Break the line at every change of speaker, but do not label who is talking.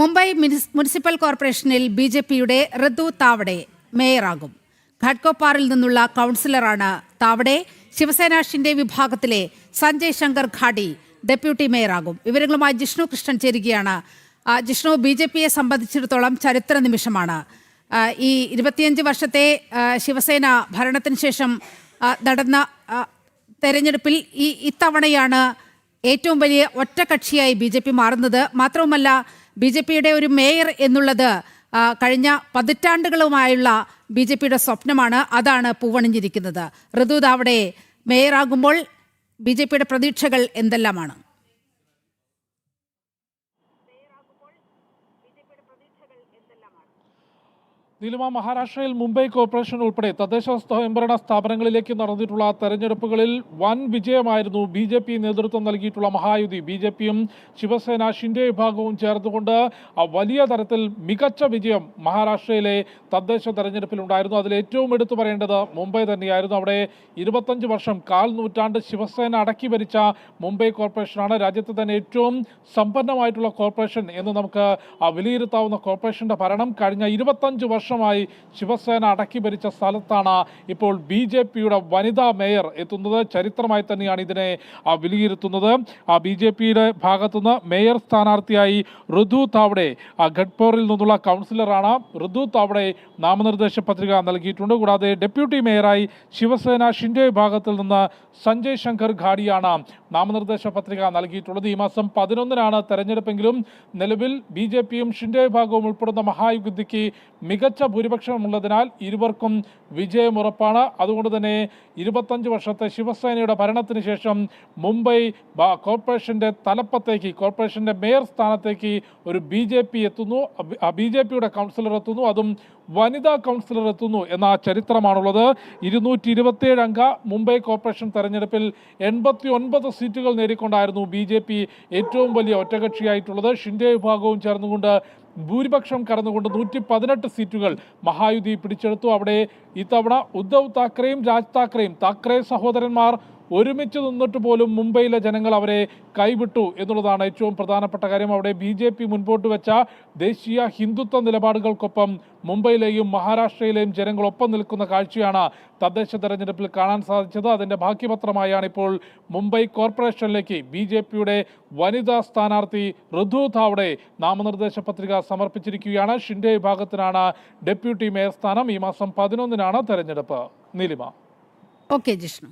Mumbai municipal കോർപ്പറേഷനിൽ B J പിയുടെ ഋതു താവടെ മേയറാകും. ഘാട്കോപ്പാറിൽ നിന്നുള്ള കൗൺസിലറാണ് താവടെ. ശിവസേന ഷിൻഡെ വിഭാഗത്തിലെ സഞ്ജയ് ശങ്കർ ഘാടി ഡെപ്യൂട്ടി മേയറാകും. വിവരങ്ങളുമായി ജിഷ്ണു കൃഷ്ണൻ ചേരുകയാണ്. ജിഷ്ണു ബി ജെ പിയെ സംബന്ധിച്ചിടത്തോളം ചരിത്ര നിമിഷമാണ്. ഈ ഇരുപത്തിയഞ്ച് വർഷത്തെ ശിവസേന ഭരണത്തിന് ശേഷം നടന്ന തെരഞ്ഞെടുപ്പിൽ ഈ ഇത്തവണയാണ് ഏറ്റവും വലിയ ഒറ്റകക്ഷിയായി ബി ജെ പി മാറുന്നത്. മാത്രവുമല്ല ബി ജെ പിയുടെ ഒരു മേയർ എന്നുള്ളത് കഴിഞ്ഞ പതിറ്റാണ്ടുകളുമായുള്ള ബി ജെ പിയുടെ സ്വപ്നമാണ്. അതാണ് പൂവണിഞ്ഞിരിക്കുന്നത്. ഋതു ദാവടെ മേയറാകുമ്പോൾ ബി ജെ പിയുടെ പ്രതീക്ഷകൾ എന്തെല്ലാമാണ്?
നീലിമ മഹാരാഷ്ട്രയിൽ മുംബൈ കോർപ്പറേഷൻ ഉൾപ്പെടെ തദ്ദേശ സ്വയംഭരണ സ്ഥാപനങ്ങളിലേക്ക് നടന്നിട്ടുള്ള തെരഞ്ഞെടുപ്പുകളിൽ വൻ വിജയമായിരുന്നു ബി ജെ പി നേതൃത്വം നൽകിയിട്ടുള്ള മഹായുതി. ബി ജെ പിയും ശിവസേന ഷിൻഡെ വിഭാഗവും ചേർന്നുകൊണ്ട് വലിയ തരത്തിൽ മികച്ച വിജയം മഹാരാഷ്ട്രയിലെ തദ്ദേശ തെരഞ്ഞെടുപ്പിൽ ഉണ്ടായിരുന്നു. അതിൽ ഏറ്റവും എടുത്തു പറയേണ്ടത് മുംബൈ തന്നെയായിരുന്നു. അവിടെ ഇരുപത്തഞ്ച് വർഷം കാൽ നൂറ്റാണ്ട് ശിവസേന അടക്കി ഭരിച്ച മുംബൈ കോർപ്പറേഷനാണ്. രാജ്യത്തെ തന്നെ ഏറ്റവും സമ്പന്നമായിട്ടുള്ള കോർപ്പറേഷൻ എന്ന് നമുക്ക് വിലയിരുത്താവുന്ന കോർപ്പറേഷന്റെ ഭരണം കഴിഞ്ഞ ഇരുപത്തഞ്ച് വർഷമായി ശിവസേന അടക്കി ഭരിച്ച സ്ഥലത്താണ് ഇപ്പോൾ ബി ജെ പിയുടെ വനിതാ മേയർ എത്തുന്നത്. ചരിത്രമായി തന്നെയാണ് ഇതിനെ വിലയിരുത്തുന്നത്. ബി ജെ പിയുടെ ഭാഗത്തുനിന്ന് മേയർ സ്ഥാനാർത്ഥിയായി ഋതു താവ്ഡെ ഘട്ട്പോറിൽ നിന്നുള്ള കൗൺസിലറാണ് ഋതു താവ്ഡെ നാമനിർദ്ദേശ പത്രിക നൽകിയിട്ടുണ്ട്. കൂടാതെ ഡെപ്യൂട്ടി മേയറായി ശിവസേന ഷിൻഡെ വിഭാഗത്തിൽ നിന്ന് സഞ്ജയ് ശങ്കർ ഘാഡിയാണ് നാമനിർദ്ദേശ പത്രിക നൽകിയിട്ടുള്ളത്. ഈ മാസം പതിനൊന്നിനാണ് തെരഞ്ഞെടുപ്പെങ്കിലും നിലവിൽ ബി ജെ പിയും ഷിൻഡെ വിഭാഗവും ഉൾപ്പെടുന്ന മഹായുദ്ധിക്ക് മികച്ച ഭൂരിപക്ഷമുള്ളതിനാൽ ഇരുവർക്കും വിജയമുറപ്പാണ് അതുകൊണ്ട് തന്നെ ഇരുപത്തഞ്ച് വർഷത്തെ ശിവസേനയുടെ ഭരണത്തിന് ശേഷം മുംബൈ കോർപ്പറേഷന്റെ തലപ്പത്തേക്ക് കോർപ്പറേഷന്റെ മേയർ സ്ഥാനത്തേക്ക് ഒരു ബി ജെ പി എത്തുന്നു. ബി ജെ പിയുടെ കൗൺസിലർ എത്തുന്നു. അതും വനിതാ കൗൺസിലർ എത്തുന്നു എന്ന ചരിത്രമാണുള്ളത്. ഇരുന്നൂറ്റി ഇരുപത്തിയേഴ് അംഗ മുംബൈ കോർപ്പറേഷൻ തെരഞ്ഞെടുപ്പിൽ എൺപത്തി ഒൻപത് സീറ്റുകൾ നേടിക്കൊണ്ടായിരുന്നു ബി ജെ പി ഏറ്റവും വലിയ ഒറ്റകക്ഷിയായിട്ടുള്ളത്. ഷിൻഡെ വിഭാഗവും ചേർന്നുകൊണ്ട് ഭൂരിപക്ഷം കടന്നുകൊണ്ട് നൂറ്റി പതിനെട്ട് സീറ്റുകൾ മഹായുതി പിടിച്ചെടുത്തു. അവിടെ ഇത്തവണ ഉദ്ധവ് താക്കറെയും രാജ് താക്കറെയും താക്കറെ സഹോദരന്മാർ ഒരുമിച്ച് നിന്നിട്ട് പോലും മുംബൈയിലെ ജനങ്ങൾ അവരെ കൈവിട്ടു എന്നുള്ളതാണ് ഏറ്റവും പ്രധാനപ്പെട്ട കാര്യം. അവിടെ ബി ജെ പി മുൻപോട്ട് വെച്ച ദേശീയ ഹിന്ദുത്വ നിലപാടുകൾക്കൊപ്പം മുംബൈയിലെയും മഹാരാഷ്ട്രയിലെയും ജനങ്ങൾ ഒപ്പം നിൽക്കുന്ന കാഴ്ചയാണ് തദ്ദേശ തെരഞ്ഞെടുപ്പിൽ കാണാൻ സാധിച്ചത്. അതിന്റെ ബാക്കിപത്രമായാണ് ഇപ്പോൾ മുംബൈ കോർപ്പറേഷനിലേക്ക് ബി ജെ പിയുടെ വനിതാ സ്ഥാനാർത്ഥി ഋതു ധാവ്ഡെ നാമനിർദ്ദേശ പത്രിക സമർപ്പിച്ചിരിക്കുകയാണ്. ഷിൻഡെ വിഭാഗത്തിനാണ് ഡെപ്യൂട്ടി മേയർ സ്ഥാനം. ഈ മാസം പതിനൊന്നിനാണ് തെരഞ്ഞെടുപ്പ്. നീലിമ.
ഓക്കെ ജിഷ്ണു.